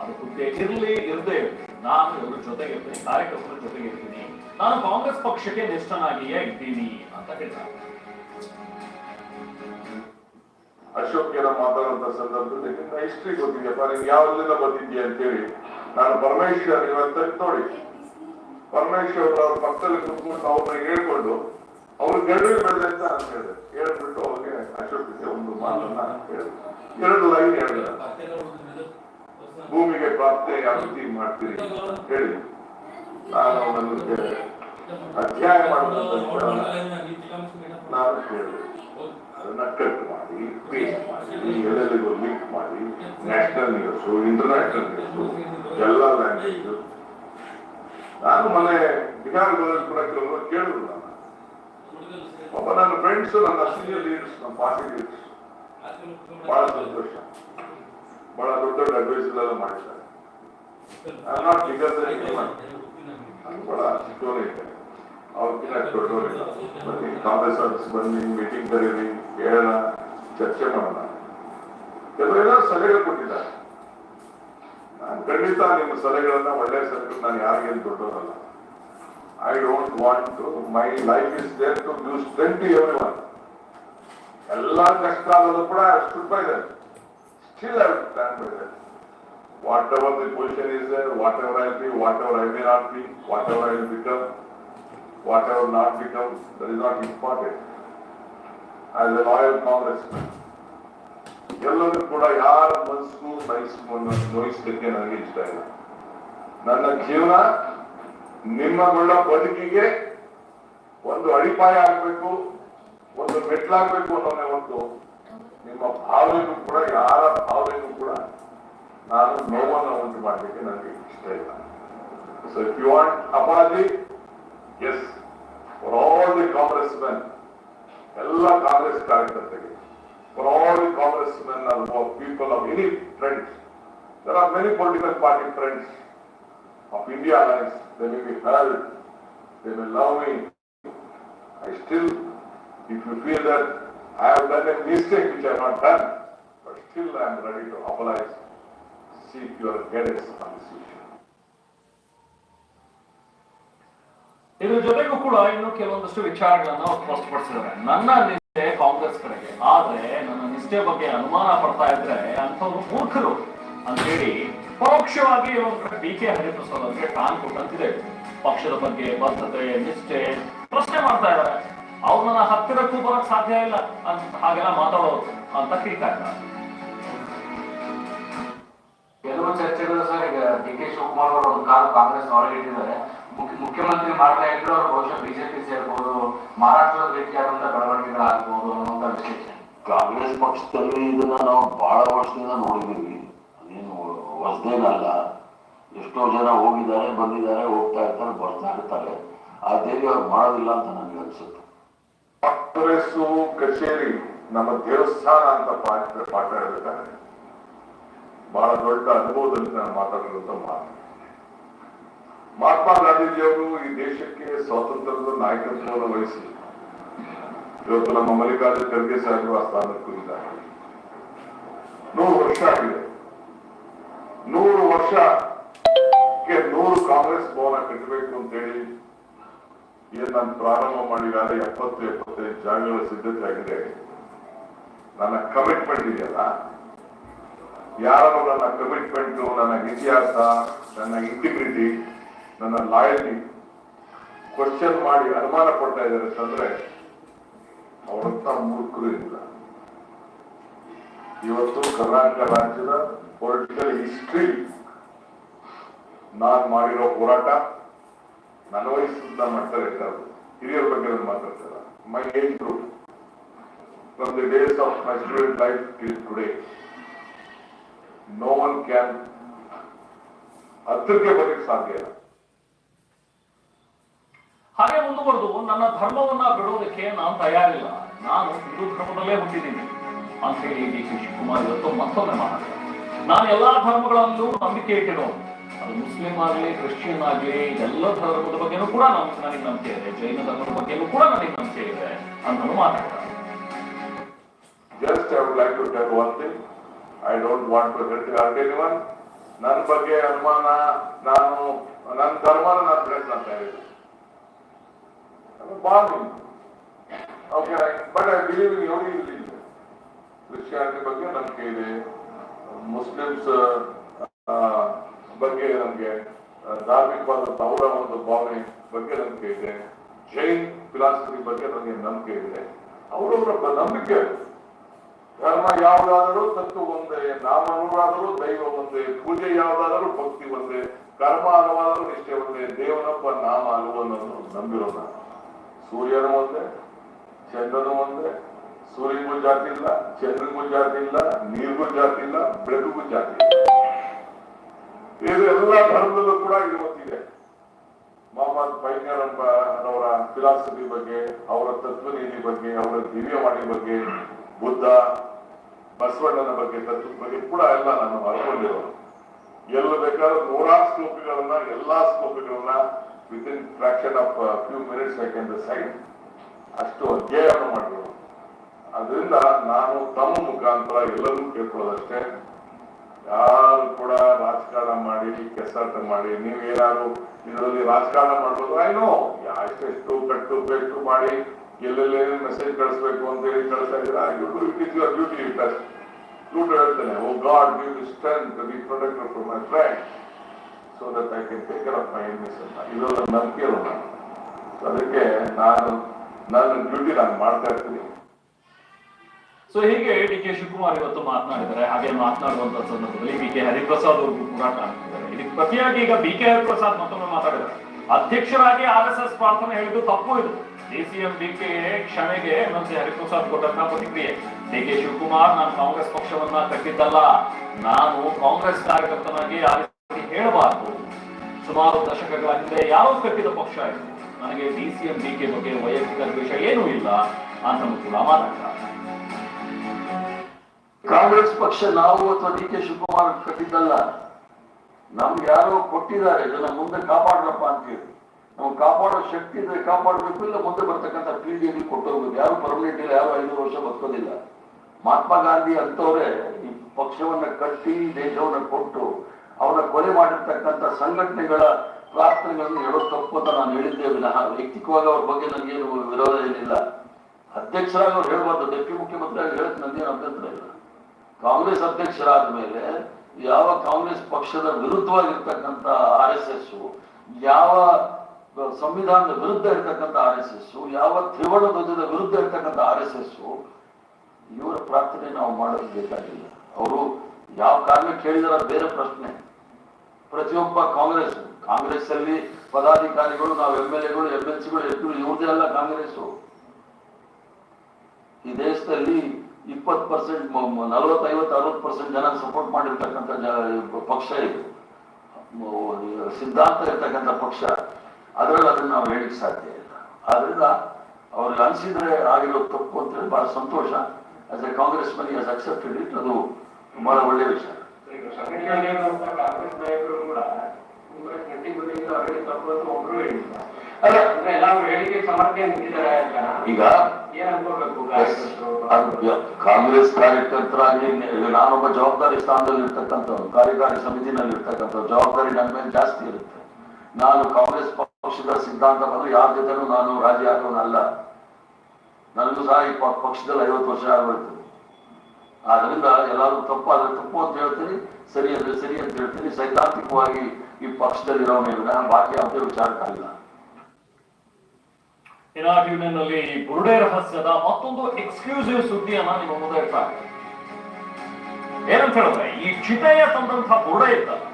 ಅದು ಹುದ್ದೆ ಇರಲಿ, ಇರದೇ ನಾನು ಇವ್ರ ಜೊತೆಗೆ ಇರ್ತೀನಿ ಕಾರ್ಯಕರ್ತರ ಜೊತೆಗೆ ಇರ್ತೀನಿ. ನಾನು ಕಾಂಗ್ರೆಸ್ ಪಕ್ಷಕ್ಕೆ ನಿಷ್ಠನಾಗಿಯೇ ಇದ್ದೀನಿ ಅಂತ ಹೇಳ್ತಾರೆ. ಅಶೋಕ್ ಏನೋ ಮಾತಾಡುವಂತ ಸಂದರ್ಭದಲ್ಲಿ ನಿನ್ನ ಹಿಸ್ಟ್ರಿ ಗೊತ್ತಿದೆಯಪ್ಪ ನಿಮ್ಗೆ ಯಾವ್ದೆಲ್ಲ ಬಂದಿದ್ಯಾ ಅಂತೇಳಿ. ನಾನು ಪರಮೇಶ್ವರ್ ಇವತ್ತ ನೋಡಿ. ಪರಮೇಶ್ವರ್ ಅವ್ರ ಪಕ್ಕದಲ್ಲಿ ಕುತ್ಕೊಂಡು ಅವ್ರನ್ನ ಹೇಳ್ಕೊಂಡು, ಅವ್ರ ಗಡುವೆ ಬೆಳೆದ ಅಂತ ಹೇಳಿದೆ ಹೇಳ್ಬಿಟ್ಟು ಅವ್ರಿಗೆ ಅಶೋಕ್ ಒಂದು ಮಾತನ್ನ ಹೇಳಿದೆ ಎರಡು ಲೈನ್ ಹೇಳಿದೆ. ಭೂಮಿಗೆ ಪ್ರಾಪ್ತಿ ಅಭಿವೃದ್ಧಿ ಮಾಡ್ತೀರಿ. ಹೇಳಿ. ನಾನು ಅವನನ್ನು ಅಧ್ಯಾಯ ಮಾಡುವಂತ ಮಾಡಿ ಮಾಡಿ ಎಲ್ಲೆಲ್ಲಿಗೂ ಲಿಂಕ್ ಮಾಡಿ. ನ್ಯಾಷನಲ್ ನ್ಯೂಸು ಇಂಟರ್ನ್ಯಾಷನಲ್ ನ್ಯೂಸು ಎಲ್ಲ ಲ್ಯಾಂಗ್ವೇಜ್ ನಾನು ಮನೆ ಬಿಹಾರಗಳಲ್ಲಿ ಕೂಡ ಕೆಲವರು ಕೇಳಿದ್ರು ನಾನು. ಒಬ್ಬ ನನ್ನ ಫ್ರೆಂಡ್ಸ್ ನನ್ನ ಸೀನಿಯರ್ ಲೀಡರ್ಸ್ ನಮ್ಮ ಲೀಡರ್ಸ್ ಬಹಳ ಸಂತೋಷ. ಬಹಳ ದೊಡ್ಡ ದೊಡ್ಡ ಅಡ್ವೈಸ್ ಎಲ್ಲ ಮಾಡಿದ್ದಾರೆ. ನಾಟ್ ಬಹಳ ಕಾಂಗ್ರೆಸ್ ಆಫೀಸ್ ಬನ್ನಿ ಮೀಟಿಂಗ್ ಕರೀರಿ ಹೇಳ ಚರ್ಚೆ ಮಾಡೋಣ. ಕೆಲವೆಲ್ಲ ಸಲಹೆಗಳು ಕೊಟ್ಟಿದ್ದಾರೆ. ನಾನು ಖಂಡಿತ ನಿಮ್ಮ ಸಲಹೆಗಳನ್ನ ಒಳ್ಳೆಯ ಸಲಹೆ ನಾನು ಯಾರಿಗೇನು ದೊಡ್ಡವರಲ್ಲ. I don't want to my life is there to give strength to every one ಎಲ್ಲ ಕಷ್ಟ ಆದರೂ ಕೂಡ ಅಷ್ಟು by that by that whatever the position is there whatever I be whatever I may not be whatever I will become whatever not become, that is not important. As a loyal congressman, ಎಲ್ಲರೂ ಕೂಡ ಯಾರ ಮನಸ್ಸು ನಯಿಸ್ಕೊಂಡು ನೋಯಿಸ್ಲಿಕ್ಕೆ ನನಗೆ ಇಷ್ಟ ಇಲ್ಲ ನನ್ನ ಜೀವನ ನಿಮ್ಮಗಳ ಬದುಕಿಗೆ ಒಂದು ಅಡಿಪಾಯ ಆಗ್ಬೇಕು ಒಂದು ಮೆಟ್ಲಾಗ್ಬೇಕು ಅನ್ನೋದೇ ಒಂದು ನಿಮ್ಮ ಭಾವನೆಗೂ ಕೂಡ, ಯಾರ ಭಾವನೆಗೂ ಕೂಡ ನಾನು ನೋವನ್ನು ಉಂಟು ಮಾಡಲಿಕ್ಕೆ ನನಗೆ ಇಷ್ಟ ಇಲ್ಲ. So if you want apologies for all the Congress men ಎಲ್ಲ ಕಾಂಗ್ರೆಸ್ ಕಾರ್ಯಕರ್ತರಿಗೆ for all the Congress men are people of any friends there are many political party friends of India life they may be held they may love me I still if you feel that I done a mistake mistake I have not done, but still I am ready to apologize, seek your guidance on this issue. ಇದ್ರ ಜೊತೆಗೂ ಕೂಡ ಇನ್ನು ಕೆಲವೊಂದಷ್ಟು ವಿಚಾರಗಳನ್ನು ಸ್ಪಷ್ಟಪಡಿಸಿದ್ದಾರೆ. ನನ್ನ ನಿಷ್ಠೆ ಕಾಂಗ್ರೆಸ್ ಕಡೆಗೆ. ಆದ್ರೆ ನನ್ನ ನಿಷ್ಠೆ ಬಗ್ಗೆ ಅನುಮಾನ ಪಡ್ತಾ ಇದ್ರೆ ಅಂಥವ್ರು ಮೂರ್ಖರು ಅಂತೇಳಿ ಪರೋಕ್ಷವಾಗಿ ಡಿ ಕೆ ಹರಿಪ್ರಸಾದ್ ಅವರಿಗೆ ಟಾನ್ ಕೊಟ್ಟಂತಿದೆ ಪಕ್ಷದ ಬಗ್ಗೆ ಬದ್ಧತೆ ನಿಷ್ಠೆ ಪ್ರಶ್ನೆ ಮಾಡ್ತಾ ಇದ್ದಾರೆ. ಅವ್ರನ್ನ ಹತ್ತಿರಕ್ಕೂ ಬರಕ್ ಸಾಧ್ಯ ಇಲ್ಲ ಅಂತ ಹಾಗೆಲ್ಲ ಮಾತಾಡೋದು ಅಂತ ಕೇಳ್ತಾ ಇದ್ದಾರೆ ಕೆಲವು ಚರ್ಚೆಗಳು ಸರ್ ಈಗ ಡಿ ಕೆ ಶಿವಕುಮಾರ್ ಅವರು ಒಂದು ಕಾಲ ಕಾಂಗ್ರೆಸ್ ಹೊರಗೆ ಇಟ್ಟಿದ್ದಾರೆ. ಮುಖ್ಯ- ಮುಖ್ಯಮಂತ್ರಿ ಮಾಡಲೇ ಇದ್ರು ಅವ್ರು ಬಹುಶಃ ಬಿಜೆಪಿ ಸೇರ್ಬೋದು ಮಹಾರಾಷ್ಟ್ರದ ರೀತಿಯಾದಂತಹ ಬೆಳವಣಿಗೆಗಳಾಗ್ಬೋದು ಅನ್ನುವಂತ ವಿಶೇಷ. ಕಾಂಗ್ರೆಸ್ ಪಕ್ಷದಲ್ಲಿ ಇದನ್ನ ನಾವು ಬಹಳ ವರ್ಷದಿಂದ ನೋಡಿದ್ದೀವಿ. ಅದೇನು ಹೊಸದೇನಲ್ಲ. ಎಷ್ಟೋ ಜನ ಹೋಗಿದ್ದಾರೆ ಬಂದಿದ್ದಾರೆ ಹೋಗ್ತಾ ಇರ್ತಾರೆ ಬರ್ತಾ ಇರ್ತಾರೆ. ಆ ದೇವಿ ಅವ್ರು ಮಾಡೋದಿಲ್ಲ ಅಂತ ನನಗೆ ಅನ್ಸುತ್ತೆ. ಕಾಂಗ್ರೆಸ್ಸು ಕಚೇರಿ ನಮ್ಮ ದೇವಸ್ಥಾನ ಅಂತ ಪಾಠ ಪಾಠ ಹೇಳ್ತಾರೆ. ಬಹಳ ದೊಡ್ಡ ಅನುಭವದಲ್ಲಿ ನಾನು ಮಾತಾಡಿರುವಂತ ಮಾತು. ಮಹಾತ್ಮ ಗಾಂಧೀಜಿಯವರು ಈ ದೇಶಕ್ಕೆ ಸ್ವಾತಂತ್ರ್ಯದ ನಾಯಕತ್ವವನ್ನು ವಹಿಸಿ ಇವತ್ತು ನಮ್ಮ ಮಲ್ಲಿಕಾರ್ಜುನ ಖರ್ಗೆ ಸಾಹೇಬರು ಆ ಸ್ಥಾನಕ್ಕೂ ನೂರು ವರ್ಷ ಆಗಿದೆ. ನೂರು ವರ್ಷಕ್ಕೆ ನೂರು ಕಾಂಗ್ರೆಸ್ ಭವನ ಕಟ್ಟಬೇಕು ಅಂತೇಳಿ ಏನ್ ನಾನು ಪ್ರಾರಂಭ ಮಾಡಿದಾಗ ಎಪ್ಪತ್ತು, ಎಪ್ಪತ್ತೈದು ಜಾಗಗಳ ಸಿದ್ಧತೆ ಆಗಿದೆ. ನನ್ನ ಕಮಿಟ್ಮೆಂಟ್ ಇದೆಯಲ್ಲ? ಯಾರು ನನ್ನ ಕಮಿಟ್ಮೆಂಟ್ ನನ್ನ ಇತಿಹಾಸ, ನನ್ನ ಇಂಟಿಗ್ರಿಟಿ ನನ್ನ ಲಾಯಲ್ಟಿ ಕ್ವಶನ್ ಮಾಡಿ ಅನುಮಾನ ಪಡ್ತಾ ಇದ್ದಾರೆ ಅಂತಂದ್ರೆ ಅವರಂತ ಮೂರ್ಖರು ಇಲ್ಲ. ಇವತ್ತು ಕರ್ನಾಟಕ ರಾಜ್ಯದ ಪೊಲಿಟಿಕಲ್ ಹಿಸ್ಟ್ರಿ ನಾನು ಮಾಡಿರೋ ಹೋರಾಟ ನನ್ನ ವಯಸ್ಸಿಂದ ಮಾಡ್ತಾರೆ ಎಲ್ಲರೂ ಹಿರಿಯರ ಬಗ್ಗೆ ನಾನು ಮಾತಾಡ್ತಾರ. My age group from the days of my student life till today no one can ಹತ್ತಿರಕ್ಕೆ ಬರಲಿಕ್ಕೆ ಸಾಧ್ಯ ಇಲ್ಲ. ಹಾಗೆ ಮುಂದುವರೆದು, ನನ್ನ ಧರ್ಮವನ್ನ ಬಿಡೋದಕ್ಕೆ ನಾನು ತಯಾರಿಲ್ಲ. ನಾನು ಹಿಂದೂ ಧರ್ಮದಲ್ಲೇ ಹುಟ್ಟಿದ್ದೀನಿ. ಅಂತ ಹೇಳಿ ಡಿ ಕೆ ಶಿವಕುಮಾರ್ ಇವತ್ತು ಮತ್ತೊಮ್ಮೆ ಮಾಡಿದ್ದಾರೆ ನಾನು ಎಲ್ಲಾ ಧರ್ಮಗಳಲ್ಲೂ ನಂಬಿಕೆ ಇಟ್ಟಿರೋನು. ಅದು ಮುಸ್ಲಿಂ ಆಗಲಿ, ಕ್ರಿಶ್ಚಿಯನ್ ಆಗಲಿ, ಎಲ್ಲ ಧರ್ಮದ ಬಗ್ಗೆನೂ ಕೂಡ ನನಗೆ ನಂಬಿಕೆ ಇದೆ. ಜೈನ ಧರ್ಮದ ಬಗ್ಗೆನೂ ಕೂಡ ನನಗೆ ನಂಬಿಕೆ ಇದೆ ಅಂತ ಮಾತಾಡ್ತಾರೆ. Just I would like to tell one thing. I don't want to hurt hurt anyone. ನನ್ನ ಬಗ್ಗೆ ಅನುಮಾನ, ನಾನು ನನ್ನ ಧರ್ಮನ ನಾನು ಅಂತ ಇಲ್ಲ bombing okay but I believe in Yogi Christianity ಬಗ್ಗೆ ನಂಬಿಕೆ ಇದೆ. ಮುಸ್ಲಿಮ್ಸ್ ಬಗ್ಗೆ ನಮಗೆ ಧಾರ್ಮಿಕವಾದ ಅವರ ಒಂದು ಭಾವನೆ ಬಗ್ಗೆ ನಂಬಿಕೆ ಇದೆ. ಜೈನ್ ಫಿಲಾಸಫಿ ಬಗ್ಗೆ ನನಗೆ ನಂಬಿಕೆ ಇದೆ. ಅವರವರ ನಂಬಿಕೆ. ಧರ್ಮ ಯಾವುದಾದರೂ ತತ್ವ ಒಂದೇ, ನಾಮ ನೂರಾದರೂ ದೈವ ಒಂದೇ, ಪೂಜೆ ಯಾವುದಾದರೂ ಭಕ್ತಿ ಒಂದೇ, ಕರ್ಮ ಅನುವಾದರೂ ನಿಷ್ಠೆ ಒಂದೇ, ದೇವನೊಬ್ಬ ನಾಮ ಹಲವು ನಂಬಿರೋಣ ಸೂರ್ಯನು ಒಂದೇ, ಚಂದ್ರನು ಒಂದೇ, ಸೂರ್ಯನಿಗೂ ಜಾತಿ ಇಲ್ಲ, ಚಂದ್ರನಿಗೂ ಜಾತಿ ಇಲ್ಲ, ನೀರಿಗೂ ಜಾತಿ ಇಲ್ಲ ಬೆಳಕಿಗೂ ಜಾತಿ ಇಲ್ಲ. ಇದು ಎಲ್ಲ ಧರ್ಮದಲ್ಲೂ ಕೂಡ ಇದು ಗೊತ್ತಿದೆ ಮೊಹಮ್ಮದ್ ಪೈಕರ್ ಎಂಬ ಅವರ ಫಿಲಾಸಫಿ ಬಗ್ಗೆ, ಅವರ ತತ್ವನೀತಿ ಬಗ್ಗೆ, ಅವರ ದಿವ್ಯವಾಣಿ ಬಗ್ಗೆ, ಬುದ್ಧ, ಬಸವಣ್ಣನ ಬಗ್ಗೆ, ತತ್ವದ ಬಗ್ಗೆ ಕೂಡ ಎಲ್ಲ ನಾನು ಮರ್ಕೊಂಡಿರೋದು. ಎಲ್ಲ ಬೇಕಾದ್ರೆ ನೂರಾರು ಸ್ಲೋಪಿಗಳನ್ನ ಎಲ್ಲಾ ಸ್ಲೋಪಿಗಳನ್ನ within fraction of few minutes I can decide ಅಷ್ಟು ಅಧ್ಯಯನ ಮಾಡಿರೋದು. ಅದರಿಂದ ನಾನು ತಮ್ಮ ಮುಖಾಂತರ ಎಲ್ಲರೂ ಕೇಳ್ಕೊಳ್ಳೋದಷ್ಟೇ. ಯಾರು ಕೂಡ ರಾಜಕಾರಣ ಮಾಡಿ, ಕೆಸಾಟ ಮಾಡಿ, ನೀವು ಏನಾದ್ರು ಇದರಲ್ಲಿ ರಾಜಕಾರಣ ಮಾಡ್ಬೋದು? ಐನೋ ಎಷ್ಟೆಷ್ಟು ಕಟ್ಟು ಪೆಟ್ಟು ಮಾಡಿ ಎಲ್ಲೆಲ್ಲೇನು ಮೆಸೇಜ್ ಕಳಿಸ್ಬೇಕು ಅಂತ ಹೇಳಿ ಕಳಿಸ್ತಾ ಇದ್ದೀರಾ? It is your duty it as loot ಹೇಳ್ತಾನೆ ಓ God give the strength the protector from my friend so that I can take up my enemies ಅಂತ ಇದೊಂದು ನಂಬಿಕೆ ಅದಕ್ಕೆ ನಾನು ನನ್ನ ಡ್ಯೂಟಿ ನಾನು ಮಾಡ್ತಾ ಇರ್ತೀನಿ. ಸೊ ಹೀಗೆ ಡಿ ಕೆ ಶಿವಕುಮಾರ್ ಇವತ್ತು ಮಾತನಾಡಿದ್ದಾರೆ. ಹಾಗೆ ಮಾತನಾಡುವಂತ ಸಂದರ್ಭದಲ್ಲಿ ಬಿ ಕೆ ಹರಿಪ್ರಸಾದ್ ಅವರು ಕೂಡ ಕಾಣ್ತಿದ್ದಾರೆ. ಇದಕ್ಕೆ ಪ್ರತಿಯಾಗಿ ಈಗ ಬಿ ಕೆ ಹರಿಪ್ರಸಾದ್ ಮತ್ತೊಮ್ಮೆ ಮಾತಾಡಿದ್ದಾರೆ. ಅಧ್ಯಕ್ಷರಾಗಿ ಆರ್ ಎಸ್ ಎಸ್ ಪ್ರಾರ್ಥನೆ ಹೇಳಿದ್ದು ತಪ್ಪು ಇದು. ಡಿಸಿಎಂ ಡಿ ಕೆ ಕ್ಷಮೆಗೆ ಎನ್ಎಂಸಿ ಹರಿಪ್ರಸಾದ್ ಕೊಟ್ಟಂತ ಪ್ರತಿಕ್ರಿಯೆ. ಡಿ ಕೆ ಶಿವಕುಮಾರ್, ನಾನು ಕಾಂಗ್ರೆಸ್ ಪಕ್ಷವನ್ನ ಕಟ್ಟಿದ್ದಲ್ಲ. ನಾನು ಕಾಂಗ್ರೆಸ್ ಕಾರ್ಯಕರ್ತನಾಗಿ ಆ ರೀತಿ ಹೇಳಬಾರದು. ಸುಮಾರು ದಶಕಗಳ ಹಿಂದೆ ಯಾವ ಕಟ್ಟಿದ ಪಕ್ಷ ಇದು. ನನಗೆ ಡಿಸಿಎಂ ಡಿ ಕೆ ಬಗ್ಗೆ ವೈಯಕ್ತಿಕ ದ್ವೇಷ ಏನೂ ಇಲ್ಲ ಅಂತ ಕೂಡ ಮಾತಾಡ್ತಾರೆ. ಕಾಂಗ್ರೆಸ್ ಪಕ್ಷ ನಾವು ಅಥವಾ ಡಿ ಕೆ ಶಿವಕುಮಾರ್ ಕಟ್ಟಿದ್ದಲ್ಲ. ನಮ್ಗೆ ಯಾರೋ ಕೊಟ್ಟಿದ್ದಾರೆ, ಇದನ್ನ ಮುಂದೆ ಕಾಪಾಡ್ರಪ್ಪ ಅಂತ ಹೇಳಿ. ನಾವು ಕಾಪಾಡೋ ಶಕ್ತಿ ಇದ್ರೆ ಕಾಪಾಡಬೇಕು, ಇಲ್ಲ ಮುಂದೆ ಬರ್ತಕ್ಕಂಥ ಪೀಳಿಗೆಗೆ ಕೊಟ್ಟೋಗ್ಬೇಕು ಯಾರು ಪರ್ಮನೆಂಟ್ ಇಲ್ಲ, ಯಾರು ಐದು ವರ್ಷ ಬದುಕೋದಿಲ್ಲ. ಮಹಾತ್ಮ ಗಾಂಧಿ ಅಂತವ್ರೆ ಈ ಪಕ್ಷವನ್ನ ಕಟ್ಟಿ, ದೇಶವನ್ನ ಕೊಟ್ಟು ಅವರ ಕೊಲೆ ಮಾಡಿರ್ತಕ್ಕಂಥ ಸಂಘಟನೆಗಳ ಪ್ರಾರ್ಥನೆಗಳನ್ನು ಹೇಳೋ ತಪ್ಪು ಅಂತ ನಾನು ಹೇಳಿದ್ದೆ. ವಿನಃ ವೈಯಕ್ತಿಕವಾಗಿ ಅವ್ರ ಬಗ್ಗೆ ನನಗೇನು ವಿರೋಧ ಏನಿಲ್ಲ. ಅಧ್ಯಕ್ಷರಾಗಿ ಅವ್ರು ಹೇಳ್ಬಾರ್ದು, ಡೆಪ್ಟಿ ಮುಖ್ಯಮಂತ್ರಿ ಆಗಿ ಹೇಳಕ್ ನನಗೇನು ಅಭ್ಯಂತರ ಇಲ್ಲ. ಕಾಂಗ್ರೆಸ್ ಅಧ್ಯಕ್ಷರಾದ ಮೇಲೆ ಯಾವ ಕಾಂಗ್ರೆಸ್ ಪಕ್ಷದ ವಿರುದ್ಧವಾಗಿರ್ತಕ್ಕಂಥ ಆರ್ ಎಸ್ ಎಸ್ ಯಾವ ಸಂವಿಧಾನದ ವಿರುದ್ಧ ಇರ್ತಕ್ಕಂಥ ಆರ್ ಎಸ್ ಎಸ್ ಯಾವ ತ್ರಿವರ್ಣ ಧ್ವಜದ ವಿರುದ್ಧ ಇರ್ತಕ್ಕಂಥ ಆರ್ ಎಸ್ ಎಸ್ ಇವರ ಪ್ರಾರ್ಥನೆ ನಾವು ಮಾಡೋದು ಬೇಕಾಗಿಲ್ಲ. ಅವರು ಯಾವ ಕಾರಣಕ್ಕೆ ಹೇಳಿದಾರ ಬೇರೆ ಪ್ರಶ್ನೆ. ಪ್ರತಿಯೊಬ್ಬ ಕಾಂಗ್ರೆಸ್ ಕಾಂಗ್ರೆಸ್ ಅಲ್ಲಿ ಪದಾಧಿಕಾರಿಗಳು, ನಾವು ಎಂ ಎಲ್ ಎಗಳು ಎಂ ಎಲ್ ಸಿಗಳು, ಎಂ ಇವ್ರದೇ ಅಲ್ಲ ಕಾಂಗ್ರೆಸ್ ಈ ದೇಶದಲ್ಲಿ ಇಪ್ಪತ್ತು ಪರ್ಸೆಂಟ್ ನಲವತ್ತೈವತ್ತು, ಅರವತ್ತು ಪರ್ಸೆಂಟ್ ಜನ ಸಪೋರ್ಟ್ ಮಾಡಿರ್ತಕ್ಕಂಥ ಪಕ್ಷ ಇದು. ಸಿದ್ಧಾಂತ ಇರ್ತಕ್ಕಂಥ ಪಕ್ಷ. ಅದರಲ್ಲಿ ಅದನ್ನ ನಾವು ಹೇಳಿಕ್ ಸಾಧ್ಯ ಇಲ್ಲ. ಆದ್ರಿಂದ ಅವ್ರಿಗೆ ಅನ್ಸಿದ್ರೆ ಆಗಿರೋ ತಪ್ಪು ಅಂತ ಹೇಳಿ ಬಹಳ ಸಂತೋಷ. As a Congress man as accepted it ಅದು ಬಹಳ ಒಳ್ಳೆ ವಿಷಯ. ಕಾಂಗ್ರೆಸ್ ನಾಯಕರು ಕೂಡ ಕಾಂಗ್ರೆಸ್ ಗಟ್ಟಿ ಬಂದಿಲ್ಲ ಅವರಿಗೆ ತಪ್ಪು ಒಬ್ರು ಹೇಳಿಲ್ಲ. ಈಗ ಕಾಂಗ್ರೆಸ್ ಕಾರ್ಯಕರ್ತರಾಗಿ ನಾನೊಬ್ಬ ಜವಾಬ್ದಾರಿ ಸ್ಥಾನದಲ್ಲಿ ಇರ್ತಕ್ಕಂಥವ್ರು ಕಾರ್ಯಕಾರಿ ಸಮಿತಿನಲ್ಲಿ ಇರ್ತಕ್ಕಂಥ ಜವಾಬ್ದಾರಿ ನನ್ನ ಮೇಲೆ ಜಾಸ್ತಿ ಇರುತ್ತೆ. ನಾನು ಕಾಂಗ್ರೆಸ್ ಪಕ್ಷದ ಸಿದ್ಧಾಂತ ಬಂದು ಯಾವ ಜೊತೆನೂ ನಾನು ರಾಜಿ ಆಗೋನಲ್ಲ. ನನಗೂ ಸಹ ಈ ಪಕ್ಷದಲ್ಲಿ ಐವತ್ತು ವರ್ಷ ಆಗೋಯ್ತು. ಆದ್ರಿಂದ ಎಲ್ಲರೂ ತಪ್ಪಾದ್ರೆ ತಪ್ಪು ಅಂತ ಹೇಳ್ತೀನಿ ಸರಿ ಅಂದ್ರೆ ಸರಿ ಅಂತ ಹೇಳ್ತೀನಿ. ಸೈದ್ಧಾಂತಿಕವಾಗಿ ಈ ಪಕ್ಷದಲ್ಲಿರೋನೇ ಮೇಲೆ ಬಾಕಿ ಯಾವುದೇ ವಿಚಾರಕ್ಕಾಗಿಲ್ಲ ಇನಾಟ್ಯೂನಲ್ಲಿ ಬುರುಡೆ ರಹಸ್ಯದ ಮತ್ತೊಂದು ಎಕ್ಸ್ಕ್ಲೂಸಿವ್ ಸುದ್ದಿಯನ್ನ ನಿಮ್ಮ ಮುಂದೆ ಇದ್ದೀನಿ. ಏನಂತ ಹೇಳಿದ್ರೆ, ಈ ಚಿತೆಯ ತಂದಂತಹ ಬುರುಡೆ ಇತ್ತಲ್ಲ